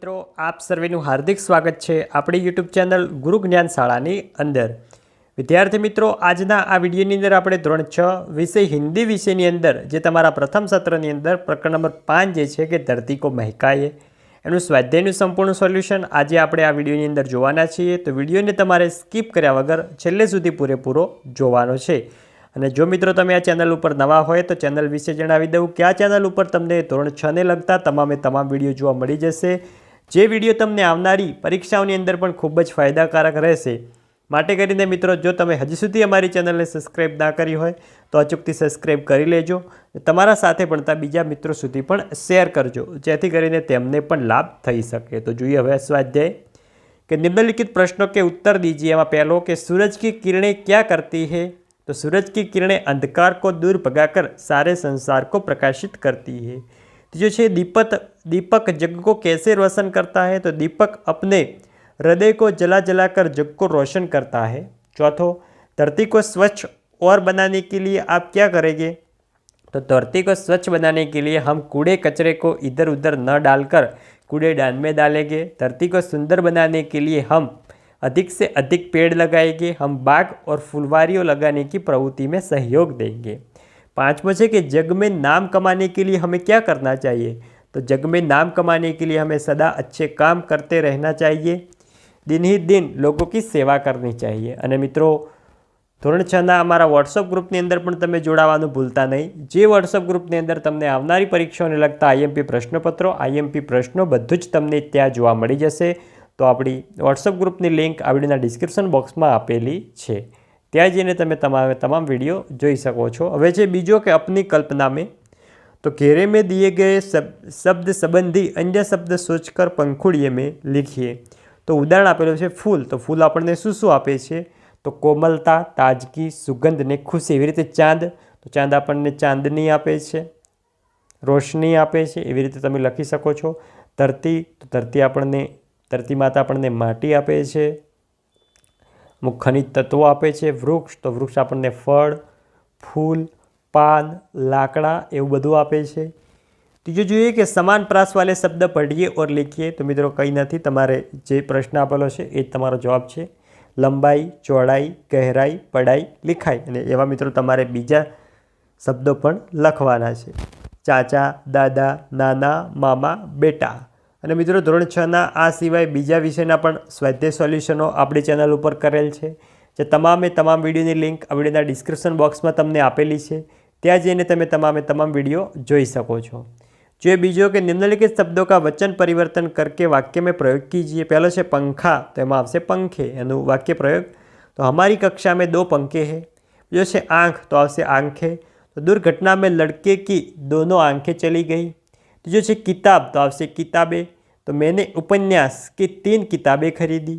મિત્રો, આપ સર્વેનું હાર્દિક સ્વાગત છે આપણી યુટ્યુબ ચેનલ ગુરુ જ્ઞાન શાળાની અંદર. વિદ્યાર્થી મિત્રો, આજના આ વિડીયોની અંદર આપણે ધોરણ છ વિષય હિન્દી વિષયની અંદર, જે તમારા પ્રથમ સત્રની અંદર, પ્રકરણ નંબર પાંચ જે છે કે ધરતી કો મહેકાએ એનું સ્વાધ્યાયનું સંપૂર્ણ સોલ્યુશન આજે આપણે આ વિડીયોની અંદર જોવાના છીએ. તો વિડીયોને તમારે સ્કીપ કર્યા વગર છેલ્લે સુધી પૂરેપૂરો જોવાનો છે. અને જો મિત્રો તમે આ ચેનલ ઉપર નવા હોય તો ચેનલ વિશે જણાવી દઉં કે આ ચેનલ ઉપર તમને ધોરણ છને લગતા તમામે તમામ વીડિયો જોવા મળી જશે. જે વિડીયો તમને આવનારી પરીક્ષાઓની અંદર પણ ખૂબ જ ફાયદાકારક રહેશે માટે કરીને મિત્રો જો તમે હજી સુધી અમારી ચેનલને સબસ્ક્રાઈબ ના કરી હોય તો અચૂકથી સબસ્ક્રાઈબ કરી લેજો તમારા સાથે ભણતા બીજા મિત્રો સુધી પણ શેર કરજો જેથી કરીને તેમને પણ લાભ થઈ શકે તો જોઈએ હવે સ્વાધ્યાય कि निम्नलिखित प्रश्नों के उत्तर दीजिए एवं पहलो कि सूरज की किरणें क्या करती है तो सूरज की किरणें अंधकार को दूर भगाकर सारे संसार को प्रकाशित करती है तीजो છે दीपक दीपक जग को कैसे रोशन करता है? तो दीपक अपने हृदय को जला जलाकर जग को रोशन करता है। चौथो, धरती को स्वच्छ और बनाने के लिए आप क्या करेंगे? तो धरती को स्वच्छ बनाने के लिए हम कूड़े कचरे को इधर उधर न डालकर कूड़ेदान में डालेंगे। धरती को सुंदर बनाने के लिए हम अधिक से अधिक पेड़ लगाएँगे। हम बाग और फुलवारियों लगाने की प्रवृत्ति में सहयोग देंगे। पांचवा है कि जग में नाम कमाने के लिए हमें क्या करना चाहिए तो जग में नाम कमाने के लिए हमें सदा अच्छे काम करते रहना चाहिए दिन ही दिन लोगों की सेवा करनी चाहिए અને મિત્રો ધોરણ છના અમારા વોટ્સઅપ ગ્રુપની અંદર પણ તમે જોડાવાનું ભૂલતા નહીં જે વોટ્સઅપ ગ્રુપની અંદર તમને આવનારી પરીક્ષાઓને લગતા આઈએમપી પ્રશ્નપત્રો આઈએમપી પ્રશ્નો બધું જ તમને ત્યાં જોવા મળી જશે તો આપણી વોટ્સઅપ ગ્રુપની લિંક આવડીના ડિસ્ક્રિપ્શન બોક્સમાં આપેલી છે ત્યાં જઈને તમે તમારા તમામ વીડિયો જોઈ શકો છો. હવે છે બીજો કે અપની કલ્પના મેં તો ઘેરે મેં દીએ ગયે શબ્દ સંબંધી અન્ય શબ્દ સોચકર પંખુડીએ મેં લીખીએ. તો ઉદાહરણ આપેલું છે ફૂલ. તો ફૂલ આપણને શું શું આપે છે? તો કોમલતા, તાજગી સુગંધ ને ખુશી એવી રીતે ચાંદ. તો ચાંદ આપણને ચાંદની આપે છે. રોશની આપે છે. એવી રીતે તમે લખી શકો છો. ધરતી, તો ધરતી આપણને, ધરતી માતા આપણને માટી આપે છે. અમુક ખનિજ તત્વો આપે છે, વૃક્ષ, તો વૃક્ષ આપણને ફળ, ફૂલ, પાન, લાકડા એવું બધું આપે છે. ત્રીજું જોઈએ કે સમાન પ્રાસ વાલે શબ્દ પઢીએ ઓર લીખીએ, તો મિત્રો કંઈ નથી, તમારે જે પ્રશ્ન આપેલો છે એ જ તમારો જવાબ છે. લંબાઈ ચોડાઈ ગહેરાઈ, પડાઈ, લિખાઈ અને એવા મિત્રો તમારે બીજા શબ્દો પણ લખવાના છે. ચાચા, દાદા, નાના, મામા, બેટા. અને મિત્રો ધોરણ છના આ સિવાય બીજા વિષયના પણ સ્વાધ્યાય સોલ્યુશનો આપણી ચેનલ ઉપર કરેલ છે. જે તમામે તમામ વિડીયોની લિંક આ વિડીયોના ડિસ્ક્રિપ્શન બોક્સમાં તમને આપેલી છે. ત્યાં જઈને તમે તમામે તમામ વીડિયો જોઈ શકો છો. જો એ બીજો કે નિમ્નલિખિત શબ્દો કા વચન પરિવર્તન કરકે વાક્ય મેં પ્રયોગ કીજીએ. પહેલો છે પંખા, તો એમાં આવશે પંખે, એનું વાક્ય પ્રયોગ. તો હમારી કક્ષા મેં દો પંખે હે. બીજો છે આંખ, તો આવશે આંખે. તો દુર્ઘટના મેં લડકે કી, દોનો આંખે ચલી ગઈ. ત્રીજો છે કિતાબ. તો આવશે કિતાબે. તો મેને ઉપન્યાસ કે તીન કિતાબે ખરીદી.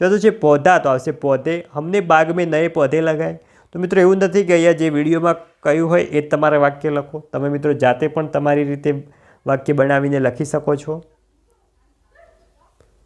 ચોથું છે પૌધા. તો આવશે પૌધે. હમને બાગ મેં નયે પૌધે લગાય. તો મિત્રો એવું નથી કે અહીંયા જે વિડીયોમાં કહ્યું હોય એ તમારે વાક્ય લખો. તમે મિત્રો જાતે પણ તમારી રીતે વાક્ય બનાવીને લખી શકો છો.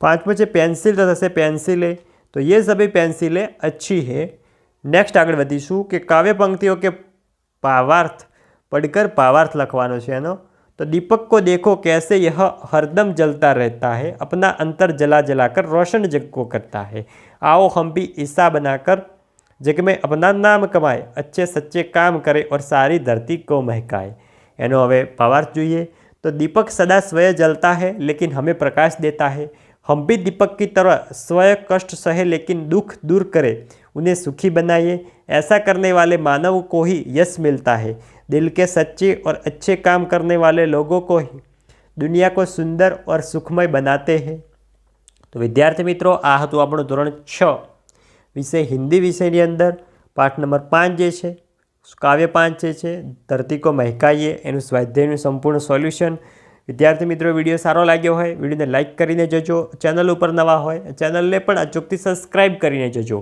પાંચમું છે પેન્સિલ. તો થશે પેન્સિલે. તો એ સભી પેન્સિલે અચ્છી હે. નેક્સ્ટ આગળ વધીશું કે કાવ્ય પંક્તિઓ કે પાવાર્થ. પડકર પાવાર્થ લખવાનો છે એનો. तो दीपक को देखो कैसे यह हरदम जलता रहता है अपना अंतर जला जलाकर रोशन जग को करता है आओ हम भी ईसा बनाकर जग में अपना नाम कमाए अच्छे सच्चे काम करे और सारी धरती को महकाए એનો હવે ભાવાર્થ જોઈએ તો દીપક સદા स्वयं जलता है लेकिन हमें प्रकाश देता है हम भी दीपक की तरह स्वयं कष्ट सहे लेकिन दुख दूर करे उन्हें सुखी बनाइए ऐसा करने वाले मानव को ही यश मिलता है दिल के सच्चे और अच्छे काम करने वाले लोगों को ही दुनिया को सुंदर और सुखमय बनाते हैं તો વિદ્યાર્થી મિત્રો આ હતું આપણું ધોરણ છ વિષય હિન્દી વિષયની અંદર પાઠ નંબર પાંચ જે છે કાવ્ય પાંચ જે છે ધરતી કો મહેકાઈએ એનું સ્વાધ્યાયનું સંપૂર્ણ સોલ્યુશન વિદ્યાર્થી મિત્રો વિડીયો સારો લાગ્યો હોય વિડીયોને લાઇક કરીને જજો ચેનલ ઉપર નવા હોય ચેનલને પણ અચૂકથી સબસ્ક્રાઈબ કરીને જજો